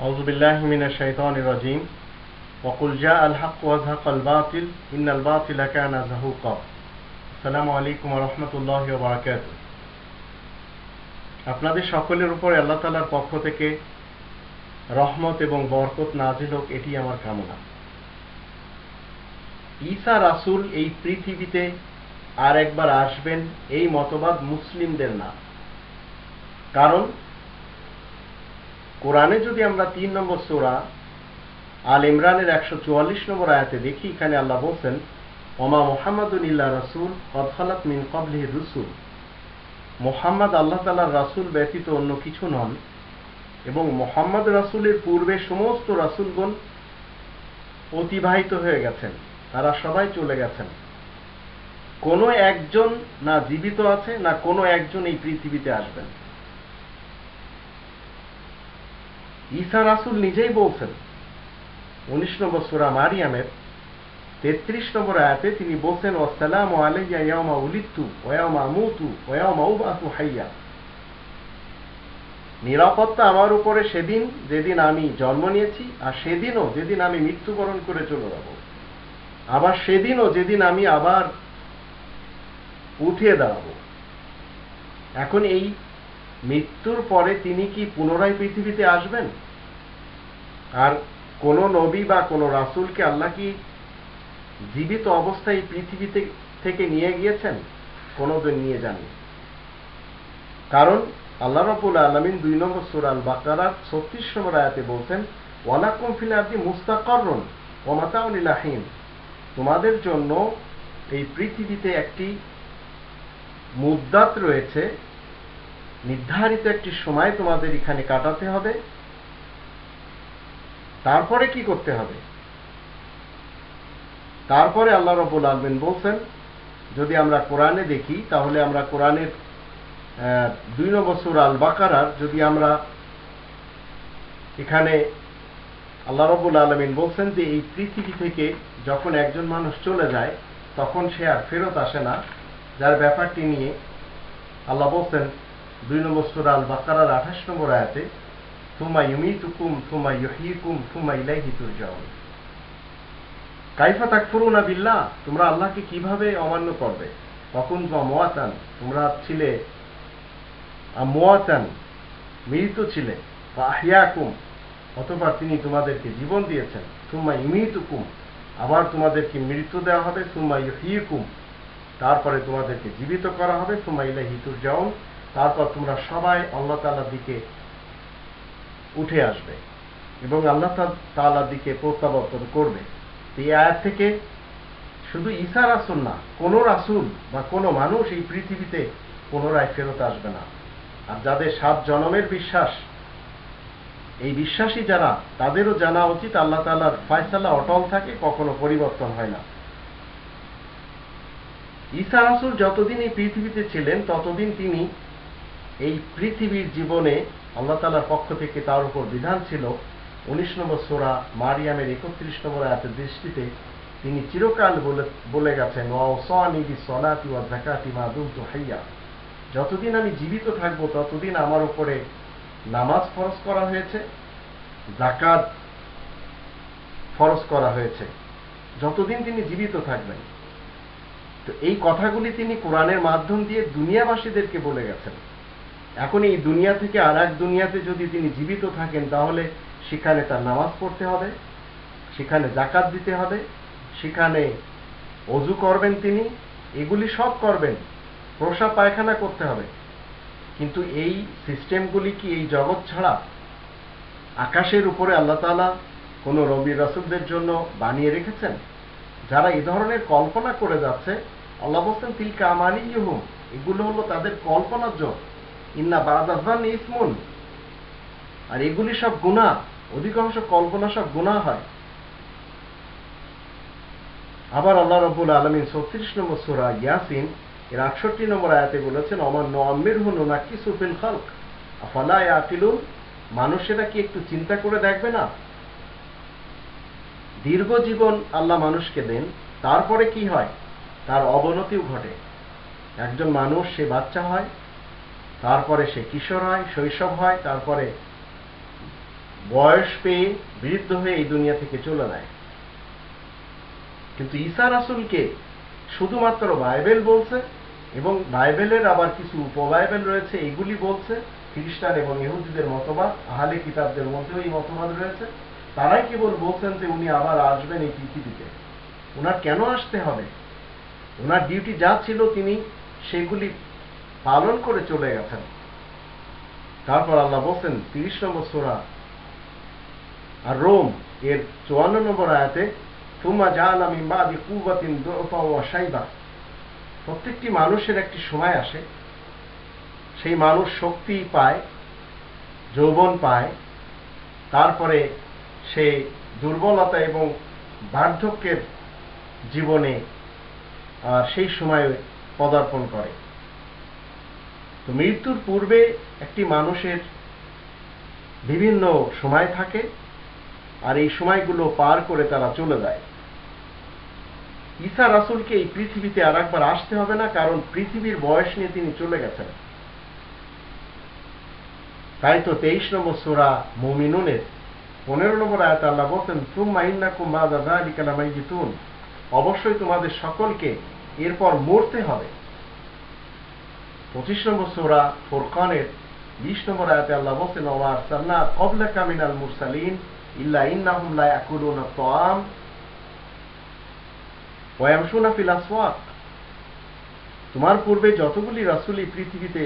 أعوذ بالله من الشيطان الرجيم وقل جاء الحق وزهق الباطل إن الباطل كان زهوقا السلام عليكم ورحمة الله وبركاته আপনাদের সকলের উপরে আল্লাহ তালার পক্ষ থেকে রহমত এবং বরকত নাজিল হোক এটি আমার কামনা ঈসা রাসূল এই পৃথিবীতে আর একবার আসবেন এই মতবাদ মুসলিমদের না কারণ কোরআনে যদি আমরা তিন নম্বর সোরা আল ইমরানের একশো চুয়াল্লিশ নম্বর আয়াতে দেখি, এখানে আল্লাহ বলছেন, ওমা মোহাম্মদুল ইল্লা রসুল অদখালাত মিন কবলি রসুল। মোহাম্মদ আল্লাহ তালার রাসুল ব্যতীত অন্য কিছু নন, এবং মোহাম্মদ রাসুলের পূর্বে সমস্ত রাসুলগণ অতিবাহিত হয়ে গেছেন, তারা সবাই চলে গেছেন। কোনো একজন না জীবিত আছে, না কোনো একজন এই পৃথিবীতে আসবেন। ঈসা রাসুল নিজেই বলছেন, উনিশ নম্বর সুরা মারিয়ামের তেত্রিশ নম্বর আয়াতে তিনি বলছেন ওসালাম আলাইয়া ইয়ামা উলিত্তু ওয়ামা মুতু ওয়ামা উবাতু হাইয়া। নিরাপত্তা আমার উপরে সেদিন যেদিন আমি জন্ম নিয়েছি আর সেদিনও যেদিন আমি মৃত্যুবরণ করে চলে যাব। আবার সেদিনও যেদিন আমি আবার উঠিয়ে দাঁড়াবো। এখন এই মৃত্যুর পরে তিনি কি পুনরায় পৃথিবীতে আসবেন? আর কোন নবী বা কোন রাসুলকে আল্লাহ কি জীবিত অবস্থায় পৃথিবীতে থেকে নিয়ে গিয়েছেন? কোনোদিন নিয়ে যাননি। কারণ আল্লাহ রবুল আলমিন দুই নম্বর সুরাল বাকারাত ছত্রিশ নম্বর আয়াতে বলছেন, ওয়ালাকুম ফিল আব্দি মুস্তাকরণ ওমাতাউনিলাহিন তোমাদের জন্য এই পৃথিবীতে একটি মুদ্দাত রয়েছে নির্ধারিত একটি সময় তোমাদের এখানে কাটাতে হবে। তারপরে কি করতে হবে? তারপরে আল্লাহ রবুল আলমিন বলছেন, যদি আমরা কোরআনে দেখি, তাহলে আমরা কোরআনের দুই নম্বর সুর আল বাকারার যদি আমরা এখানে আল্লাহ রবুল আলমিন বলছেন যে, এই পৃথিবী থেকে যখন একজন মানুষ চলে যায়, তখন সে আর ফেরত আসে না। যার ব্যাপারটি নিয়ে আল্লাহ বলছেন দুই নম্বর সুরা আল বাকারার আঠাশ নম্বর আয়াতে থুমা ইউমিতুকুম থুমা ইহিকুম থুমা ইলাইহি তুরজাউন। কাইফা তাকফুরুনা বিল্লাহ, তোমরা আল্লাহকে কীভাবে অমান্য করবে? তখন মোয়াতান তোমরা ছিলে মোয়াতান মৃত ছিলে বা আহিয়াকুম অথবা তিনি তোমাদেরকে জীবন দিয়েছেন, সুম্মা ইমিতুকুম আবার তোমাদেরকে মৃত্যু দেওয়া হবে, সুম্মা ইহিকুম তারপরে তোমাদেরকে জীবিত করা হবে, সুম্মা ইলাহি তুরজাউন তারপর তোমরা সবাই আল্লাহ তালার দিকে উঠে আসবে এবং আল্লাহ তালার দিকে প্রত্যাবর্তন করবে। এই আয়াত থেকে শুধু ঈসা রাসুল না, কোন রাসুল বা কোনো মানুষ এই পৃথিবীতে পুনরায় ফেরত আসবে না। আর যাদের সাত জনমের বিশ্বাস, এই বিশ্বাসী যারা, তাদেরও জানা উচিত আল্লাহ তালার ফয়সালা অটল থাকে, কখনো পরিবর্তন হয় না। ঈসা রাসুল যতদিন এই পৃথিবীতে ছিলেন, ততদিন তিনি এই পৃথিবীর জীবনে আল্লাহ তালার পক্ষ থেকে তার উপর বিধান ছিল, উনিশ নম্বর সোরা মারিয়ামের একত্রিশ নম্বর আয়াতের দৃষ্টিতে তিনি চিরকাল বলে বলে গেছেন হাইয়া। যতদিন আমি জীবিত থাকব, ততদিন আমার উপরে নামাজ ফরজ করা হয়েছে জাকাত ফরজ করা হয়েছে, যতদিন তিনি জীবিত থাকবেন। তো এই কথাগুলি তিনি কোরআনের মাধ্যম দিয়ে দুনিয়াবাসীদেরকে বলে গেছেন। এখন এই দুনিয়া থেকে আর এক দুনিয়াতে যদি তিনি জীবিত থাকেন, তাহলে সেখানে তার নামাজ পড়তে হবে, সেখানে জাকাত দিতে হবে, সেখানে অজু করবেন তিনি, এগুলি সব করবেন প্রসাব পায়খানা করতে হবে। কিন্তু এই সিস্টেমগুলি কি এই জগৎ ছাড়া? আকাশের উপরে আল্লাহ তালা কোনো রবি রসুলদের জন্য বানিয়ে রেখেছেন? যারা এ ধরনের কল্পনা করে যাচ্ছে, আল্লাহ বলছেন, তিলকা আমানি ইহুম এগুলো হলো তাদের কল্পনার জন্য ইন্না বাদাজান ইসমুন। আর এগুলি সব গুণা অধিকাংশ কল্পনা সব গুণা হয়। আবার আল্লাহ রবুল আলমিন ছত্রিশ নম্বর সুরা ইয়াসিন, এর আটষট্টি নম্বর আয়াতে বলেছেন অমর নমির হন খালক। আকিলুন মানুষেরা কি একটু চিন্তা করে দেখবে না? দীর্ঘ জীবন আল্লাহ মানুষকে দেন, তারপরে কি হয়? তার অবনতিও ঘটে। একজন মানুষ, সে বাচ্চা হয় তারপরে সে কিশোর হয়, শৈশব হয়, তারপরে বয়স পেয়ে বৃদ্ধ হয়ে এই দুনিয়া থেকে চলে যায়। কিন্তু ঈসা রাসুলকে শুধুমাত্র বাইবেল বলছে এবং বাইবেলের আবার কিছু উপবাইবেল রয়েছে, এগুলি বলছে, খ্রিস্টান এবং ইহুদিদের মতবাদ, আহলে কিতাবদের মধ্যেও এই মতবাদ রয়েছে। তারাই কেবল বলছেন যে উনি আবার আসবেন এই পৃথিবীতে। ওনার কেন আসতে হবে? ওনার ডিউটি যা ছিল তিনি সেগুলি পালন করে চলে গেছেন। তারপর আল্লাহ বলছেন, তিরিশ নম্বর সোরা। আর রোম, এর চুয়ান্ন নম্বর আয়াতে তুমা জান আমি বাদি কুবাতিন সাইবা প্রত্যেকটি মানুষের একটি সময় আসে। সেই মানুষ শক্তি পায়, যৌবন পায়। তারপরে সে দুর্বলতা এবং বার্ধক্যের জীবনে সেই সময়ে পদার্পণ করে। তো মৃত্যুর পূর্বে একটি মানুষের বিভিন্ন সময় থাকে আর এই সময়গুলো পার করে তারা চলে যায়। ঈসা রাসুলকে এই পৃথিবীতে আর একবার আসতে হবে না, কারণ পৃথিবীর বয়স নিয়ে তিনি চলে গেছেন। তাই তো তেইশ নম্বর সোরা মমিনুনের পনেরো নম্বর আয়াত আল্লাহ বলছেন তুম মাইন্না কুম বাদা আলিকালামাই জিতুন অবশ্যই তোমাদের সকলকে এরপর মরতে হবে। পঁচিশ নম্বর সোরা ফোরকানের বিশ নম্বর আয়াতে আল্লাহ বলছেন ওমার সাল্লা কবলা কামিনাল মুরসালিন ইল্লা ইন্নাহুম লা ইয়াকুলুনা তাআম ওয়া ইয়ামশুনা তোমার পূর্বে যতগুলি রাসূলই পৃথিবীতে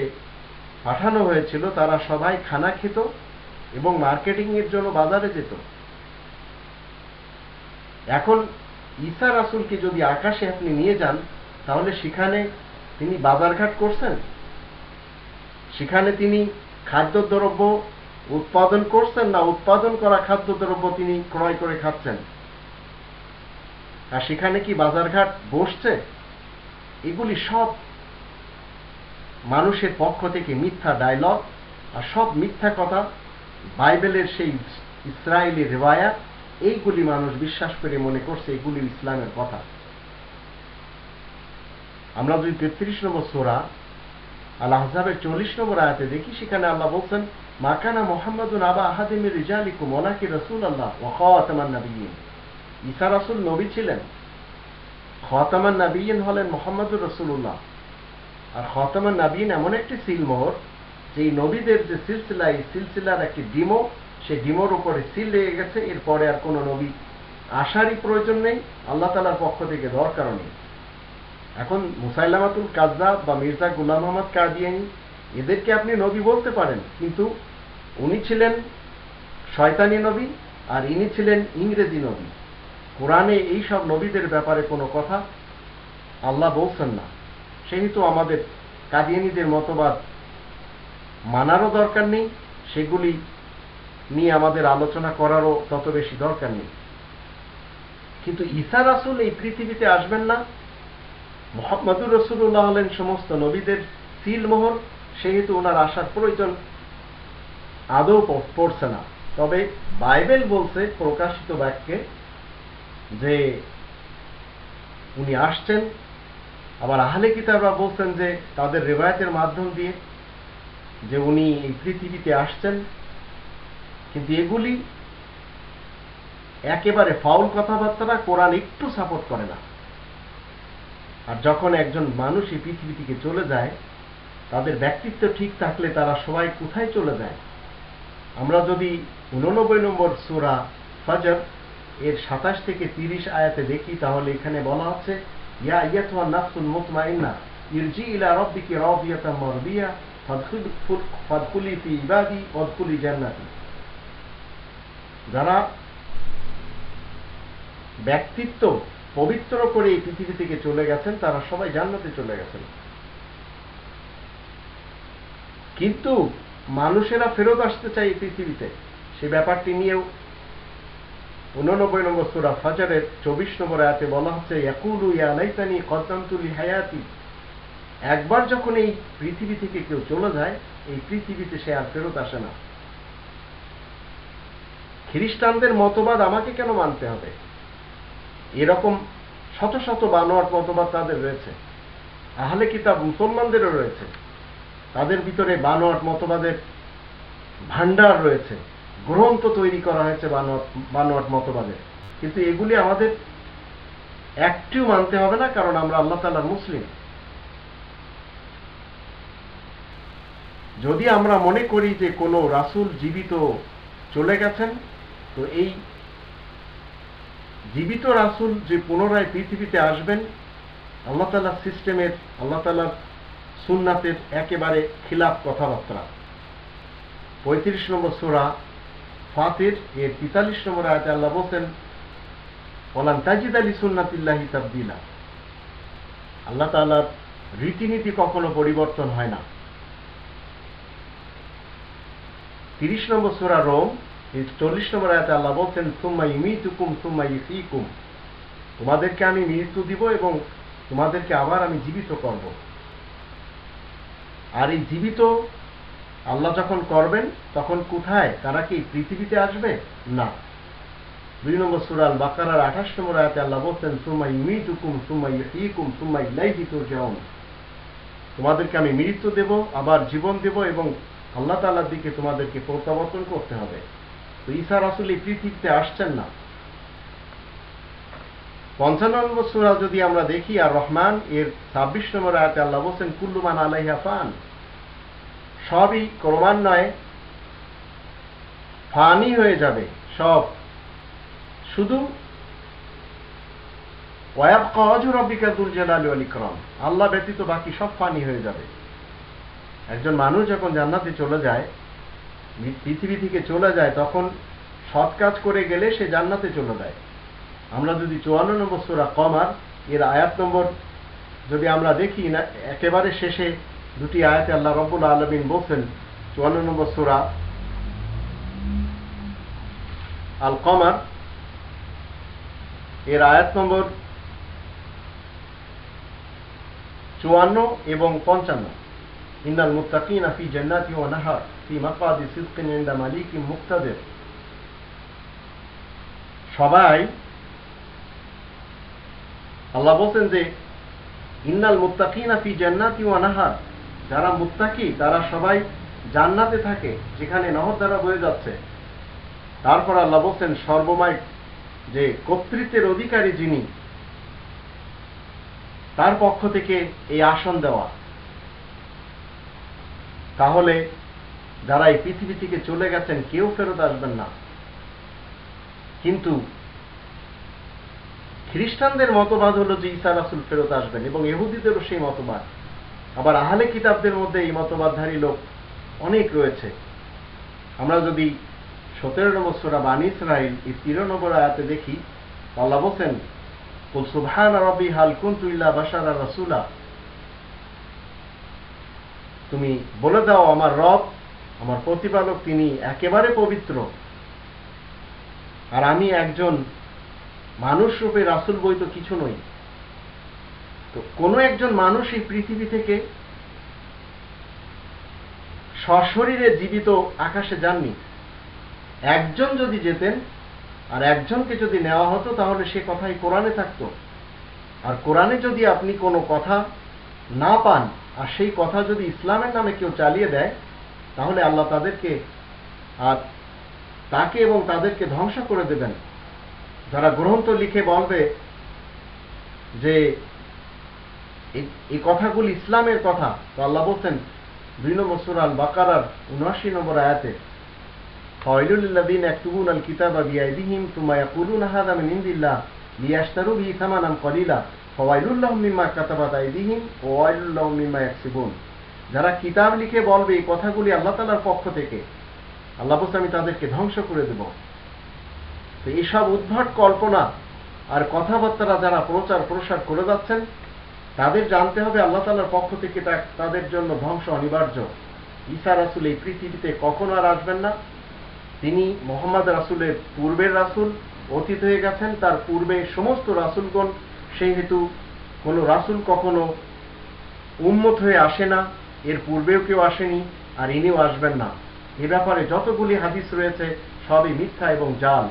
পাঠানো হয়েছিল, তারা সবাই খানা খেত এবং মার্কেটিং এর জন্য বাজারে যেত। এখন ঈসা রাসূলকে যদি আকাশে আপনি নিয়ে যান, তাহলে সেখানে তিনি বাজারঘাট করছেন? সেখানে তিনি খাদ্যদ্রব্য উৎপাদন করছেন না উৎপাদন করা খাদ্যদ্রব্য তিনি ক্রয় করে খাচ্ছেন। আর সেখানে কি বাজারঘাট বসছে? এগুলি সব মানুষের পক্ষ থেকে মিথ্যা ডায়লগ আর সব মিথ্যা কথা বাইবেলের সেই ইসরায়েলি রেওয়ায়া এইগুলি মানুষ বিশ্বাস করে মনে করছে এগুলি ইসলামের কথা। আমরা যদি তেত্রিশ নম্বর সোরা আল্লাহ হাসাবের চল্লিশ নম্বর আয়াতে দেখি সেখানে আল্লাহ বলছেন, মাকানা মোহাম্মদুন আবা আহাদিমির রিজালিকুম ওনাকি রসুল আল্লাহ ও খাতামান নবীন ঈসা রাসুল নবী ছিলেন খতামান নবীন হলেন মোহাম্মদুর রসুল্লাহ আর খতামান নবীন এমন একটি সিলমোহর যে নবীদের যে সিলসিলা, এই সিলসিলার একটি ডিমো সেই ডিমোর উপরে সিল লেগে গেছে, এরপরে আর কোনো নবী আসারই প্রয়োজন নেই, আল্লাহ তালার পক্ষ থেকে দরকারও নেই এখন মুসাইলামাতুল কাজদাব বা মির্জা গুলাম মোহাম্মদ কাদিয়ানি, এদেরকে আপনি নবী বলতে পারেন, কিন্তু উনি ছিলেন শয়তানি নবী আর ইনি ছিলেন ইংরেজি নবী। কোরআনে এই সব নবীদের ব্যাপারে কোনো কথা আল্লাহ বলছেন না। সেহেতু আমাদের কাদিয়ানিদের মতবাদ মানারও দরকার নেই, সেগুলি নিয়ে আমাদের আলোচনা করারও তত বেশি দরকার নেই। কিন্তু ঈসা রাসুল এই পৃথিবীতে আসবেন না মোহাম্মদুর রসুল্লাহ হলেন সমস্ত নবীদের সিলমোহর, সেহেতু ওনার আসার প্রয়োজন আদৌ পড়ছে না। তবে বাইবেল বলছে, প্রকাশিত বাক্যে, যে উনি আসছেন, আবার আহলে কিতাবরা বলছেন যে তাদের রেবায়তের মাধ্যম দিয়ে যে উনি এই পৃথিবীতে আসছেন, কিন্তু এগুলি একেবারে ফাউল কথাবার্তা কোরআন একটু সাপোর্ট করে না। আর যখন একজন মানুষ এই পৃথিবী থেকে চলে যায়, তাদের ব্যক্তিত্ব ঠিক থাকলে তারা সবাই কোথায় চলে যায়? আমরা যদি উননব্বই নম্বর সুরা ফাজর এর সাতাশ থেকে তিরিশ আয়াতে দেখি, তাহলে এখানে বলা হচ্ছে, ইয়া ইয়াতুয়া নাফসুল মুতমাইন্না, ইরজি ইলা রাব্বিকি মারদিয়া, ফাদখুল ফাদখুলি ফি ইবাদি ওয়াদখুলি জান্নাতি। যারা ব্যক্তিত্ব পবিত্র করে এই পৃথিবী থেকে চলে গেছেন, তারা সবাই জান্নাতে চলে গেছেন। কিন্তু মানুষেরা ফেরত আসতে চায় এই পৃথিবীতে। সে ব্যাপারটি নিয়েও উননব্বই নম্বর সুরা ফাজারের চব্বিশ নম্বর আয়াতে বলা হচ্ছে, ইয়াকুলু ইয়া লাইতানি কদ্দামতুলি হায়াতি একবার যখন এই পৃথিবী থেকে কেউ চলে যায়, এই পৃথিবীতে সে আর ফেরত আসে না। খ্রিস্টানদের মতবাদ আমাকে কেন মানতে হবে? এরকম শত শত বানোয়াট মতবাদ তাদের রয়েছে। আহলে কিতাব মুসলমানদেরও রয়েছে। তাদের ভিতরে বানোয়াট মতবাদের ভান্ডার রয়েছে। গ্রন্থ তৈরি করা হয়েছে বানোয়াট বানোয়াট মতবাদের। কিন্তু এগুলি আমাদের একটিও মানতে হবে না, কারণ আমরা আল্লাহ তালার মুসলিম। যদি আমরা মনে করি যে কোনো রাসূল জীবিত চলে গেছেন, তো এই জীবিত রাসূল যে পুনরায় পৃথিবীতে আসবেন, আল্লাহ তালার সিস্টেমের, আল্লাহ তালার সুন্নাতের একেবারে খিলাফ কথাবার্তা। পঁয়ত্রিশ নম্বর সোরা ফাতির, এর তেতাল্লিশ নম্বর আয়াতে আল্লাহ বলছেন, ওলান তাজিদ আলী সুন্নাতিল্লাহি তাবদিলা। আল্লাহ তাআলার রীতিনীতি কখনো পরিবর্তন হয় না। তিরিশ নম্বর সূরা রোম চল্লিশ নম্বর আয়াতে আল্লাহ বলছেন, সুম্মা সুম্মা ইফিকুম তোমাদেরকে আমি মৃত্যু দিব এবং তোমাদেরকে আবার আমি জীবিত করব। আর এই জীবিত আল্লাহ যখন করবেন, তখন কোথায়? তারা কি পৃথিবীতে আসবে? না। দুই নম্বর সুরাল বাকারার আঠাশ নম্বর আয়াতে আল্লাহ বলছেন, সুম্মা ইফিকুম সুম্মা ইলাইহি তুরজাউন। তোমাদেরকে আমি মৃত্যু দেব, আবার জীবন দেব এবং আল্লাহ তাআলার দিকে তোমাদেরকে প্রত্যাবর্তন করতে হবে। তো ঈসা রাসূল এই পৃথিবীতে আসছেন না। পঞ্চান্ন নম্বর সূরা যদি আমরা দেখি, আর রহমান এর ছাব্বিশ নম্বর আয়াতে আল্লাহ বলছেন কুল্লুমান আলাইহা ফান। সবই ক্রমান্বয়ে ফানি হয়ে যাবে, সব। শুধু ওয়াবকা ওয়াজহু রাব্বিকা যুল জালালি ওয়াল ইকরাম। আল্লাহ ব্যতীত বাকি সব ফানি হয়ে যাবে। একজন মানুষ যখন জান্নাতে চলে যায় পৃথিবী থেকে চলে যায়, তখন সৎ কাজ করে গেলে সে জান্নাতে চলে যায়। আমরা যদি চুয়ান্ন নম্বর সুরা কমার, এর আয়াত নম্বর যদি আমরা দেখি, না, একেবারে শেষে দুটি আয়াতে আল্লাহ রব্বুল আলমিন বলছেন, চুয়ান্ন নম্বর সুরা আল কমার এর আয়াত নম্বর চুয়ান্ন এবং পঞ্চান্ন। মুত্তাকিনা ফি জান্নাতি ওয়া নাহার, ফি মাকাদি সিদকিন ইনদা মালিকিন মুক্তাদির। সবাই আল্লাহ বলছেন যে, ইন্নাল মুত্তাকিনা ফি জান্নাতি ওয়া নাহার, যারা মুত্তাকি, তারা সবাই জান্নাতে থাকে, যেখানে নহর দ্বারা বয়ে যাচ্ছে। তারপর আল্লাহ বলছেন, সর্বময় যে কর্তৃত্বের অধিকারী যিনি, তার পক্ষ থেকে এই আসন দেওয়া। তাহলে যারা এই পৃথিবী থেকে চলে গেছেন, কেউ ফেরত আসবেন না। কিন্তু খ্রিস্টানদের মতবাদ হলো যে ঈসা রাসুল ফেরত আসবেন এবং ইহুদিদেরও সেই মতবাদ। আবার আহলে কিতাবদের মধ্যে এই মতবাদধারী লোক অনেক রয়েছে। আমরা যদি সতেরো নম্বর সোরা বানী ইসরাইল এই তিরো নম্বর আয়াতে দেখি, আল্লাহ বলছেন, কুল সুবহান রবি হাল কুনতু ইল্লা রাসূলা। তুমি বলে দাও আমার রব, আমার প্রতিপালক, তিনি একেবারে পবিত্র। আর আমি একজন মানুষ রূপে রাসুল বই তো কিছু নই। তো কোনো একজন মানুষ এই পৃথিবী থেকে সশরীরে জীবিত আকাশে যাননি। একজন যদি যেতেন, আর একজনকে যদি নেওয়া হতো, তাহলে সে কথাই কোরআনে থাকতো। আর কোরআনে যদি আপনি কোনো কথা না পান আর সেই কথা যদি ইসলামের নামে কেউ চালিয়ে দেয়, তাহলে আল্লাহ তাদেরকে আর তাকে এবং তাদেরকে ধ্বংস করে দেবেন। যারা গ্রন্থ লিখে বলবে যে এই কথাগুলি ইসলামের কথা, তো আল্লাহ বলছেন, দুই নম্বর সুরাল বাকারার উনআশি নম্বর আয়াতে ফাওয়াইলুল্লাযীন ইয়াকতুবুনা আল কিতাবা বিআইদিহিম, সুম্মা ইয়াকুলুনা ইনদিল্লাহ লিয়াশতারু বিহি সামানান কলিলা। ফাওয়াইলুল লাহুম মিম্মা কাতাবাত আইদিহিম ওয়া ওয়াইলুল লাহুম মিম্মা ইয়াকসিবুন। যারা কিতাব লিখে বলবে এই কথাগুলি আল্লাহ তাআলার পক্ষ থেকে, আল্লাহ বলছে, আমি তাদেরকে ধ্বংস করে দেব। তো এইসব উদ্ভট কল্পনা আর কথাবার্তারা যারা প্রচার প্রসার করে যাচ্ছেন, তাদের জানতে হবে আল্লাহ তালার পক্ষ থেকে তাদের জন্য ধ্বংস অনিবার্য। ঈসা রাসুল এই পৃথিবীতে কখনো আর আসবেন না। তিনি মোহাম্মদ রাসুলের পূর্বের রাসুল, অতীত হয়ে গেছেন, তার পূর্বে সমস্ত রাসুলগণ সেই হেতু কোনো রাসুল কখনো উন্মত হয়ে আসে না, এর পূর্বেও কেউ আসেনি আর ইনিও আসবেন না। এ ব্যাপারে যতগুলি হাদিস রয়েছে, সবই মিথ্যা এবং জাল।